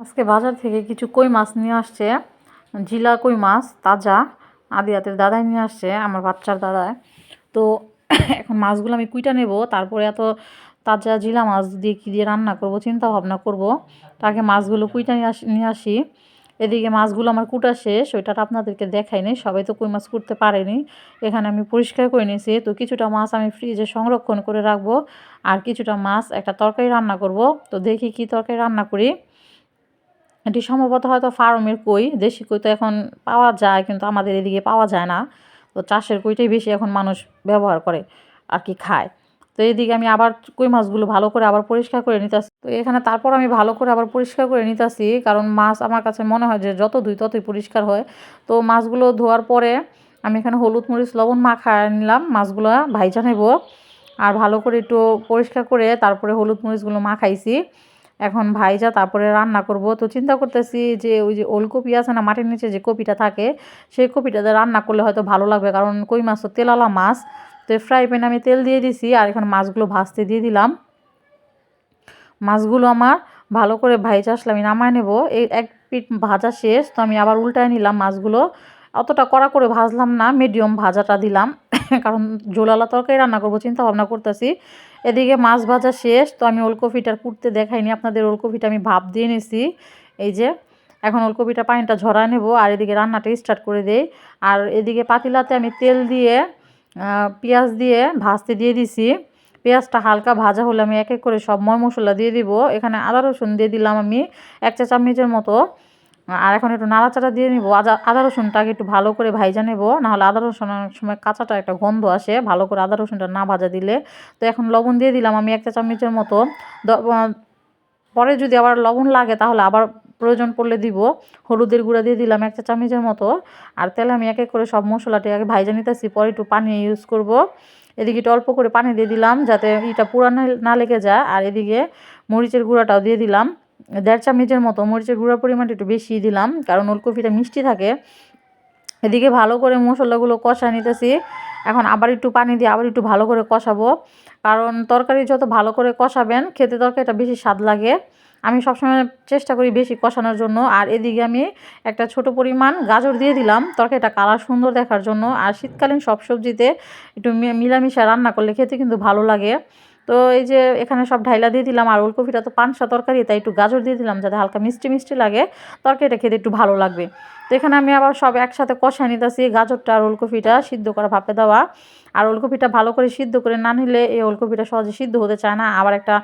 আজকে বাজার থেকে কিছু কই মাছ নিয়ে আসছে, জিলা কই মাছ, তাজা আদি হাতের দাদাই নিয়ে আসছে, আমার বাচ্চার দাদায় তো এখন মাছগুলো আমি কুইটা নেব, তারপরে এত তাজা জিলা মাছ দিয়ে কী দিয়ে রান্না করব চিন্তা ভাবনা করব তাকে মাছগুলো কুইটা নিয়ে আসি নিয়ে আসি। এদিকে মাছগুলো আমার কুটা শেষ, ওইটা আপনাদেরকে দেখাইনি সবাই তো কই মাছ কুটতে পারেনি। এখানে আমি পরিষ্কার করে নিয়েছি, তো কিছুটা মাছ আমি ফ্রিজে সংরক্ষণ করে রাখব, আর কিছুটা মাছ একটা তরকারি রান্না করব। তো দেখি কি তরকারি রান্না করি। এটি সম্ভবত হয়তো ফার্মের কই, দেশি কই তো এখন পাওয়া যায় কিন্তু আমাদের এদিকে পাওয়া যায় না। তো চাষের কইটাই বেশি এখন মানুষ ব্যবহার করে আর কি খায়। তো এইদিকে আমি আবার কই মাছগুলো ভালো করে আবার পরিষ্কার করে নিতেছি। তো এখানে তারপর আমি ভালো করে আবার পরিষ্কার করে নিতেছি কারণ মাছ আমার কাছে মনে হয় যে যত ধুই ততই পরিষ্কার হয়। তো মাছগুলো ধোয়ার পরে আমি এখানে হলুদ মরিচ, লবণ মাখা নিলাম, মাছগুলো ভাইজা নেব। আর ভালো করে একটু পরিষ্কার করে তারপরে হলুদ মরিচগুলো মাখাইছি। এখন ভাইজা তারপরে রান্না করব। তো চিন্তা করতেছি যে ওই যে ওলকপি আছে না, মাটির নিচে যে কপিটা থাকে, সেই কপিটাতে রান্না করলে হয়তো ভালো লাগবে। কারণ কই মাছ তো তেলালা মাছ। তো ফ্রাই প্যানে আমি তেল দিয়ে দিছি আর এখন মাছগুলো ভাজতে দিয়ে দিলাম। মাছগুলো আমার ভালো করে ভাইজা আসলে আমি নামায় নেব। এই এক পিট ভাজা শেষ, তো আমি আবার উল্টায় নিলাম মাছগুলো। অতটা কড়া করে ভাজলাম না মিডিয়াম ভাজাটা দিলাম। কারণ জোলালা তরকারি রান্না করব, চিন্তা ভাবনা করতেছি। এদিকে মাছ ভাজা শেষ, তো আমি ওলকপিটার কুটতে দেখাইনি, আপনাদের ওলকপিটা আমি ভাপ দিয়ে নিছি। এই যে, এখন ওলকপিটা পানিটা ঝরা নেব, আর এদিকে রান্নাটা স্টার্ট করে দেই। আর এদিকে পাতিলাতে আমি তেল দিয়ে পেঁয়াজ দিয়ে ভাজতে দিয়ে দিছি। পেঁয়াজটা হালকা ভাজা হলে আমি এক এক করে সব ময় মশলা দিয়ে দিব। এখানে আদা রসুন দিয়ে দিলাম আমি, এক চা চামচের মতো। আর এখন একটু নাড়াচাড়া দিয়ে নিব। আদা আদা রসুনটাকে একটু ভালো করে ভাইজা নেব। নাহলে আদা রসুন অনেক সময় কাঁচাটা একটা গন্ধ আসে। ভালো করে আদা রসুনটা না ভাজা দিলে। তো এখন লবণ দিয়ে দিলাম আমি একটা চামচের মতো। পরে যদি আবার লবণ লাগে তাহলে আবার প্রয়োজন পড়লে দিব। হলুদের গুঁড়া দিয়ে দিলাম একটা চামচের মতো। আর তেলে আমি এক এক করে সব মশলাটি আগে ভাইজা নিতেছি। পরে একটু পানি ইউজ করব। এদিকে একটু অল্প করে পানি দিয়ে দিলাম যাতে এটা পুরানো না লেগে যায়। আর এদিকে মরিচের গুঁড়াটাও দিয়ে দিলাম। দেড় চামচের মতো মরিচের গুঁড়ার পরিমাণটা একটু বেশি দিলাম, কারণ ওলকপিটা মিষ্টি থাকে। এদিকে ভালো করে মশলাগুলো কষা নিতেছি। এখন আবার একটু পানি দিয়ে আবার একটু ভালো করে কষাবো। কারণ তরকারি যত ভালো করে কষাবেন, খেতে তরকারিটা বেশি স্বাদ লাগে। আমি সবসময় চেষ্টা করি বেশি কষানোর জন্য। আর এদিকে আমি একটা ছোট পরিমাণ গাজর দিয়ে দিলাম। তরকারিটা কালার সুন্দর দেখার জন্য। আর শীতকালীন সব সবজিতে একটু মিলামিশা রান্না করলে খেতে কিন্তু ভালো লাগে। তো এই যে এখানে সব ঢাইলা দিয়ে দিলাম আর ওলকপিটা তো পানসা তরকারি, তাই একটু গাজর দিয়ে দিলাম যাতে হালকা মিষ্টি মিষ্টি লাগে। তরকারিটা খেতে একটু ভালো লাগবে। তো এখানে আমি আবার সব একসাথে কষাই নিতেছি, গাজরটা আর ওলকপিটা সিদ্ধ করা ভাপে দেওয়া। আর ওলকপিটা ভালো করে সিদ্ধ করে না নিলে এই ওলকপিটা সহজে সিদ্ধ হতে চায় না। আবার একটা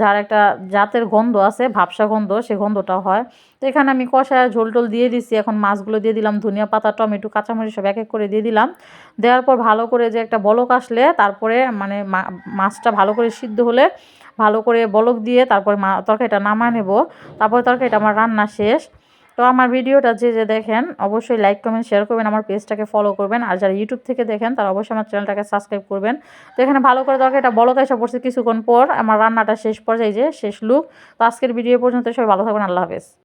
যার একটা জাতের গন্ধ আছে ভাবসা গন্ধ, সে গন্ধটাও হয়। তো এখানে আমি কষায় ঝোল টোল দিয়ে দিছি। এখন মাছগুলো দিয়ে দিলাম, ধনিয়া পাতা, টমেটো, কাঁচামরিচ সব এক এক করে দিয়ে দিলাম। দেওয়ার পর ভালো করে যে একটা বলক আসলে, তারপরে মানে মাছটা ভালো করে সিদ্ধ হলে ভালো করে বলক দিয়ে তারপরে মা, তরকারিটা নামায় নেব। তারপরে তরকারিটা আমার রান্না শেষ। তো আমার ভিডিওটা যে যে দেখেন, অবশ্যই লাইক কমেন্ট শেয়ার করবেন, আমার পেজটাকে ফলো করবেন। আর যারা ইউটিউব থেকে দেখেন, তারা অবশ্যই আমার চ্যানেলটাকে সাবস্ক্রাইব করবেন। তো এখানে ভালো করে দরকার এটা বলতে এসে পড়ছে কিছুক্ষণ পর। আমার রান্নাটা শেষ পর্যায়ে যে শেষ লুক তো আজকের ভিডিও পর্যন্ত সবাই ভালো থাকবেন, আল্লাহ হাফেজ।